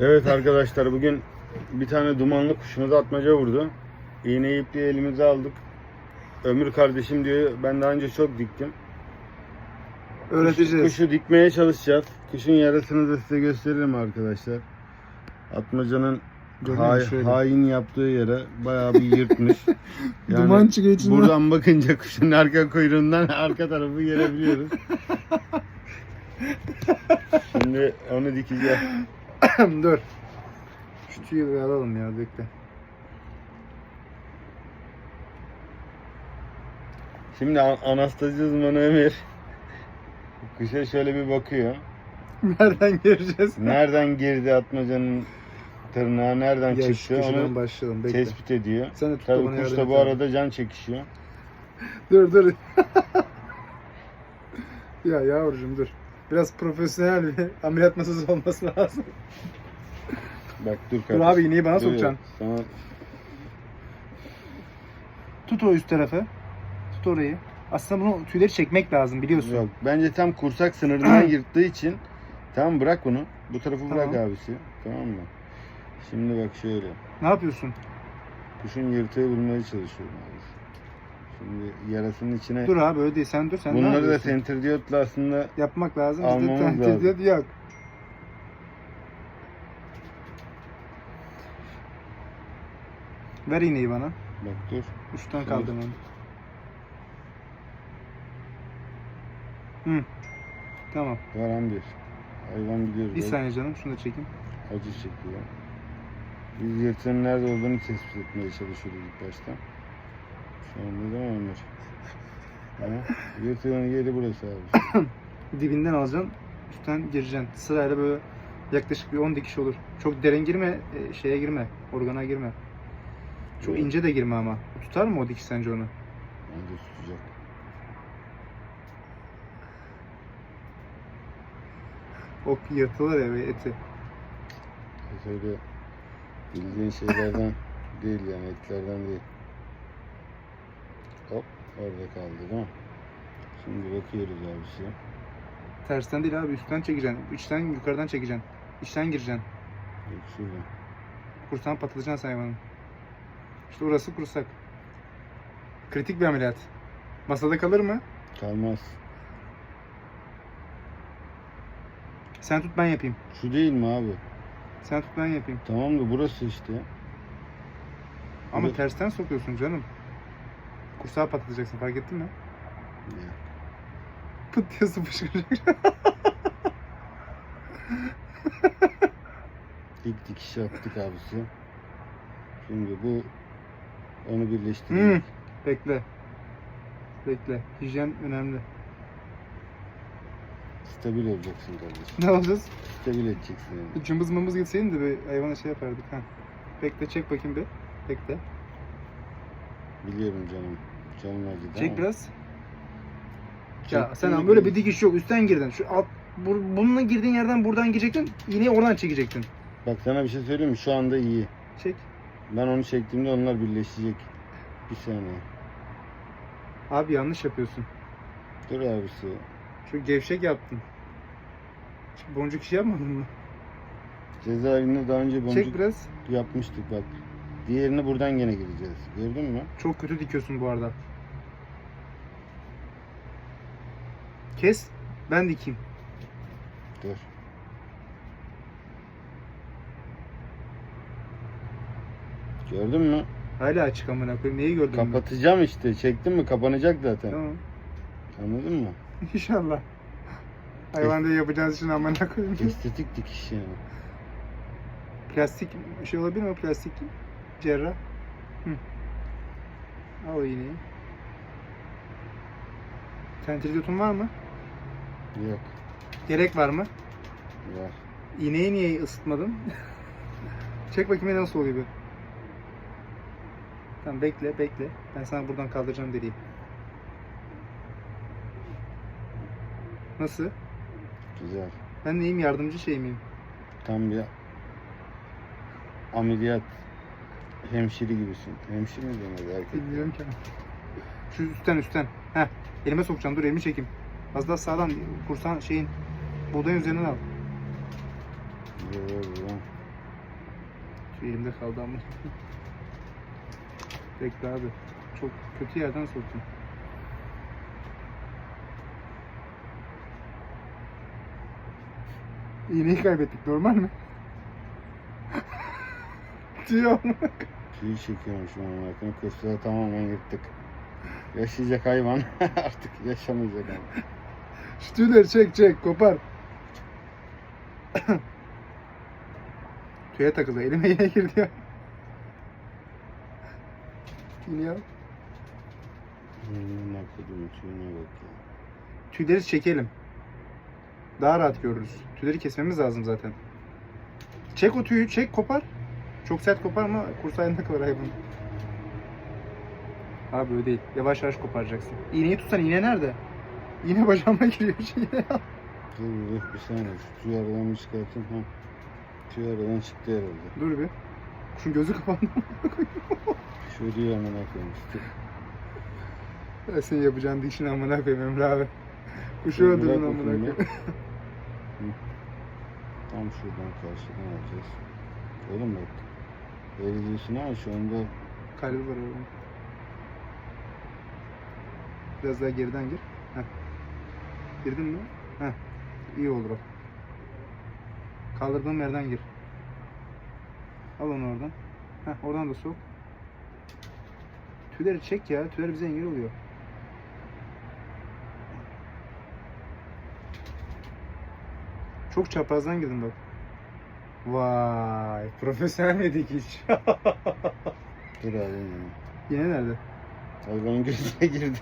Evet arkadaşlar bugün bir tane dumanlı kuşumuz atmaca vurdu. İğneyi ipliği elimize aldık. Ömür kardeşim diyor ben daha önce çok diktim. Öğreteceğiz. Kuşu dikmeye çalışacağız. Kuşun yarasını da size gösteririm arkadaşlar. Atmacanın şöyle? hain yaptığı yere bayağı bir yırtmış. Duman çıkıyor içinden. Buradan bakınca kuşun arka kuyruğundan arka tarafı görebiliyoruz. Şimdi onu dikeceğiz. Dur. Şu tüyü bir alalım ya bekle. Şimdi An- Anastasya uzmanı Ömer kuşa şöyle bir bakıyor. Nereden gireceğiz? Nereden girdi atmacanın tırnağı, nereden şu çıktı onu başlayalım bekle. tespit ediyor. Sen de Tabii kuş da bu arada can çekişiyor. Dur dur. ya yavrucuğum dur. Biraz profesyonel bir ameliyat masası olması lazım. Bak dur Dur kardeşim. abi iğneyi bana Dur, sokacaksın. Sana Tut o üst tarafı. Tut orayı. Aslında bunu tüyleri çekmek lazım biliyorsun. yok. Bence tam kursak sınırından yırttığı için tamam bırak bunu. Bu tarafı bırak Tamam. abisi. Tamam mı? Şimdi bak şöyle. Ne yapıyorsun? Kuşun yırtığı bulmaya çalışıyorum abi. Şimdi yarasının içine Dur abi öyle değil. Sen dur. Sen ne bunları da yapıyorsun? sentridiyotla aslında Yapmak lazım. Almamız Bizde lazım. tentidiyot yok. Ver iğneyi bana. bak dur. Uçtan kaldır onu. Hı. Tamam. Varan bir. Hayvan biliyoruz. Bir Bak, saniye canım. Şunu da çekeyim. Acı çekiyor. Biz yırtığın nerede olduğunu tespit etmeye çalışıyoruz ilk başta. Anda da Ömer. Ha? Yırtığın yeri burası abi. Dibinden alacaksın. Üstten gireceksin. Sırayla böyle yaklaşık bir 10 dikiş olur. Çok derin girme. e, Şeye girme. Organa girme. Çok ince de girme ama. Tutar mı o dikiş sence onu? Bence tutacak. O yırtılır ya böyle eti. Öyle bildiğin şeylerden değil yani etlerden değil. Hop orada kaldı değil mi? Şimdi bakıyoruz abisi. Tersten değil abi. Üstten çekeceksin. İçten yukarıdan çekeceksin. İçten gireceksin. Yok şurada. Kursağını patlatacaksın hayvanın. İşte orası kursak. Kritik bir ameliyat. Masada kalır mı? Kalmaz. Sen tut ben yapayım. Şu değil mi abi? Sen tut ben yapayım. Tamam da burası işte. Ama Evet. tersten sokuyorsun canım. Kursağı patlatacaksın fark ettin mi? Ya. Pıt diye su fışkıracak. İlk dikiş yaptık abisi. Şimdi bu onu Hmm. birleştirdik. Bekle. Bekle. Hijyen önemli. Stabil olacaksın kardeşim. Ne alacağız? Stabil edeceksin yani. Cımbız mımbız gitseydin de bir hayvana şey yapardık. Ha. Bekle çek bakayım bir. Bekle. Biliyorum canım. Canım acıdı Çek ama. biraz. Ya Çektim sen mi böyle bir dikiş yok. Üstten girdin. Şu alt bu- bununla girdiğin yerden buradan girecektin. İğneyi oradan çekecektin. Bak sana bir şey söyleyeyim mi? Şu anda iyi. Çek. Ben onu çektiğimde onlar birleşecek. Bir saniye. Abi yanlış yapıyorsun. Dur abisi. Şu gevşek yaptın. Şu boncuk işi yapmadın mı? Cezaevinde daha önce boncuk Çek biraz. yapmıştık bak. Diğerini buradan gene gireceğiz. Gördün mü? Çok kötü dikiyorsun bu arada. Kes. Ben dikeyim. Dur. Gördün mü? Hala açık amına koyayım. Neyi gördün? mü? Kapatacağım işte. Çektin mi? Kapanacak zaten. Tamam. Anladın mı? İnşallah. Hayvanda yapacağınız için amına koyayım. Estetik dikiş yani. Plastik şey olabilir mi? Plastik cerrah. Hı. Al o iğneyi. Tentridotun var mı? Yok. Gerek var mı? Var. İğneyi niye ısıtmadın? Çek bakayım nasıl oluyor bir. Tamam bekle bekle. Ben sana buradan kaldıracağım deliği. Nasıl? Güzel. Ben neyim yardımcı şey miyim? Tam bir ameliyat hemşire gibisin. Hemşire mi denir erkek? Bilmiyorum ki. Şu üstten üstten. Heh. Elime sokacağım. Dur elimi çekeyim. Az daha sağdan kursan şeyin buğdayın üzerinden al. Böyle. Şu elimde kaldı ama. Bekle abi. Çok kötü yerden soktum. İğneyi kaybettik. Normal mi? Diyor. Tüyü çekiyormuş bakın. Kırsığı tamamen yırttık. Yaşayacak hayvan artık yaşamayacak ama. Şu tüyleri çek çek kopar. Tüye takıldı. Elime yine girdi ya. Yine ya. Hmm, kodumun tüyüne bak ya. Tüyleri çekelim. Daha rahat görürüz. Tüyleri kesmemiz lazım zaten. Çek o tüyü, çek kopar. Çok sert koparma, kursağında kalır hayvan. Abi öyle değil. Yavaş yavaş koparacaksın. İğneyi tutsan iğne nerede? İğne bacağıma giriyor. İğne al. Dur dur bir saniye şu tüyü aradan bir çıkartayım. Ha. Tüy aradan çıktı herhalde. Dur bir. Şu gözü kapandı. Şu diyor amına koymuştuk. Ben senin yapacağın dişini amına koyayım Emre abi. Kuşu Bırak öldürdün amına koyayım. Hı. Tam şuradan karşıdan alacağız. Oğlum bak. Öyle diyorsun ama şu anda Kalbi var oğlum. Biraz daha geriden gir. Heh. Girdin mi? Heh. İyi olur o. Kaldırdığım yerden gir. Al onu oradan. Heh, oradan da sok. Tüyleri çek ya. Tüyler bize engel oluyor. Çok çaprazdan girdim bak. Vay, profesyonel mi dikiş? dur ya. Yine nerede? Hayvanın gözüne girdi.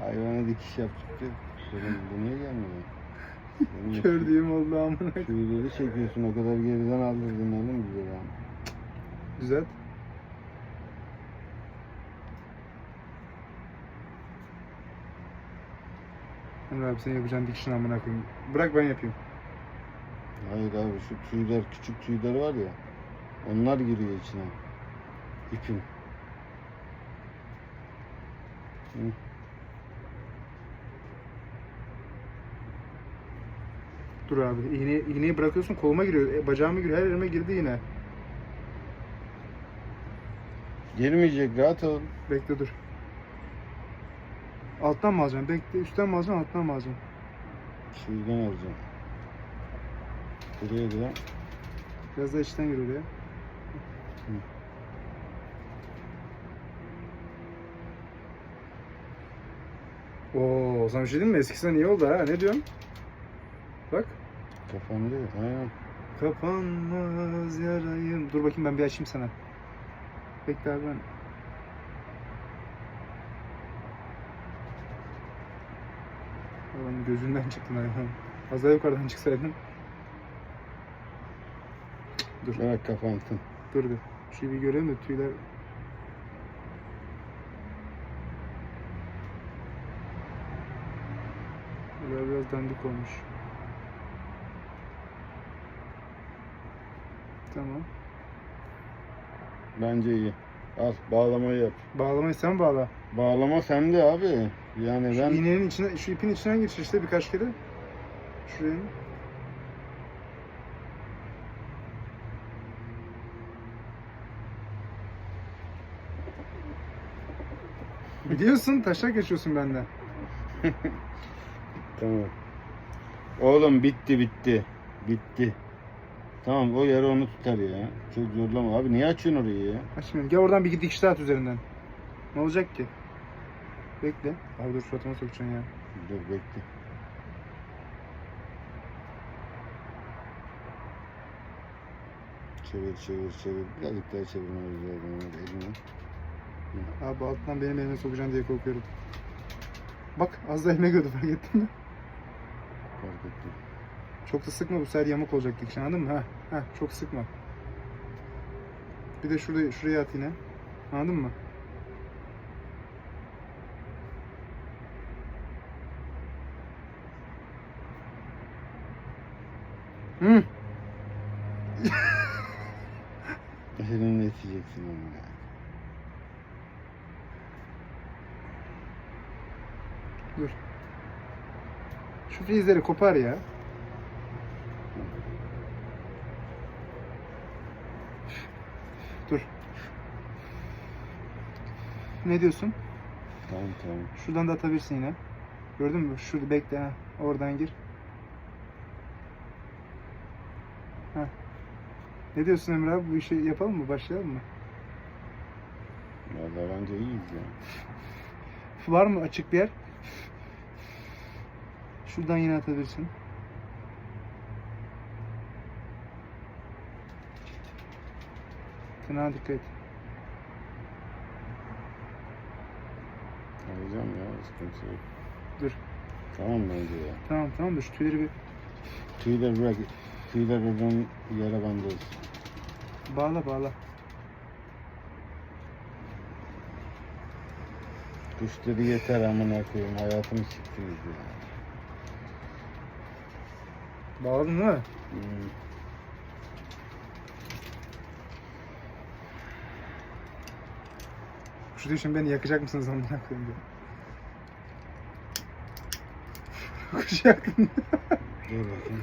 Hayvana dikiş yaptık. Dedim bu niye gelmiyor? Dedim, Gördüğüm oldu amına. Tüyleri çekiyorsun o kadar geriden aldırdın oğlum bize ya. Güzel. Emre abi sen yapacağın dikişini amına koyayım. Bırak ben yapayım. Hayır abi şu tüyler küçük tüyler var ya. Onlar giriyor içine. İpin. Hı. Dur abi. İğne, iğneyi bırakıyorsun koluma giriyor. E, bacağıma giriyor. Her yerime girdi yine. Girmeyecek rahat ol. Bekle dur. Alttan mı alacaksın? Bekle. Üstten mi alacaksın? Alttan mı alacaksın? Şuradan alacağım. Buraya da Biraz da içten gir oraya. Oo, sana bir şey diyeyim mi? Eskisinden iyi oldu ha. Ne diyorsun? Bak. kapandı. Aynen. Kapanmaz yarayım. Dur bakayım ben bir açayım sana. Bekle abi ben. Adam gözünden çıktın hayvan. Az daha yukarıdan çıksaydın. Dur, Bırak kapansın. dur bir. Şu bir göreyim de tüyler... Böyle biraz dandik olmuş. Tamam. Bence iyi. Al bağlamayı yap. Bağlamayı sen bağla. Bağlama sende abi. Yani Şu ben iğnenin içine, şu ipin içinden geçir işte birkaç kere. Şuraya. Biliyorsun taşak geçiyorsun benden. Tamam. Oğlum bitti bitti. Bitti. Tamam o yarı onu tutar ya. Çok zorlama abi. Niye açıyorsun orayı ya? Açmıyorum. Gel oradan bir dikiş daha at üzerinden. Ne olacak ki? Bekle. Abi dur suratıma sokacaksın ya. Dur bekle. Çevir çevir çevir. Birazcık daha çevirmemiz lazım. Öyle Abi alttan benim elime sokacaksın diye korkuyorum. Bak az da elime gördü fark ettin mi? Fark ettim. Çok da sıkma bu sefer yamuk olacak dikiş anladın mı? Ha, ha çok sıkma. Bir de şuraya, şuraya at yine. Anladın mı? Hı. Elini yeteceksin ama ya. Dur. Şu filizleri kopar ya. Dur. Ne diyorsun? Tamam tamam. Şuradan da atabilirsin yine. Gördün mü? Şurada bekle ha. Oradan gir. Ha. Ne diyorsun Emre abi? Bu işi yapalım mı? Başlayalım mı? Vallahi bence iyiyiz ya. Var mı açık bir yer? Şuradan yine atabilirsin. Tırnağa dikkat et. Alacağım ya sıkıntı yok. Dur. Tamam bence ya. Tamam tamam da şu tüyleri bir Tüyler bırak. Tüyler buradan yere bandı olsun. bağla bağla. Dedi yeter amına koyayım. Hayatımı siktiniz ya. Bağladın değil mi? Hmm. Şu düşün beni yakacak mısınız amına koyayım diye. Kuş yaktın. Dur bakayım.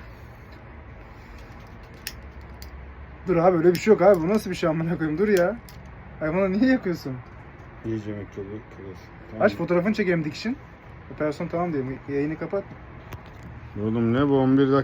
Dur abi öyle bir şey yok abi. Bu nasıl bir şey amına koyayım? Dur ya. Hayvanı niye yakıyorsun? İyice mikrobu kırılsın. Tamam. Aç fotoğrafını çekelim dikişin. Operasyon tamam diyelim. Yayını kapat. Oğlum ne bu 11 dakika.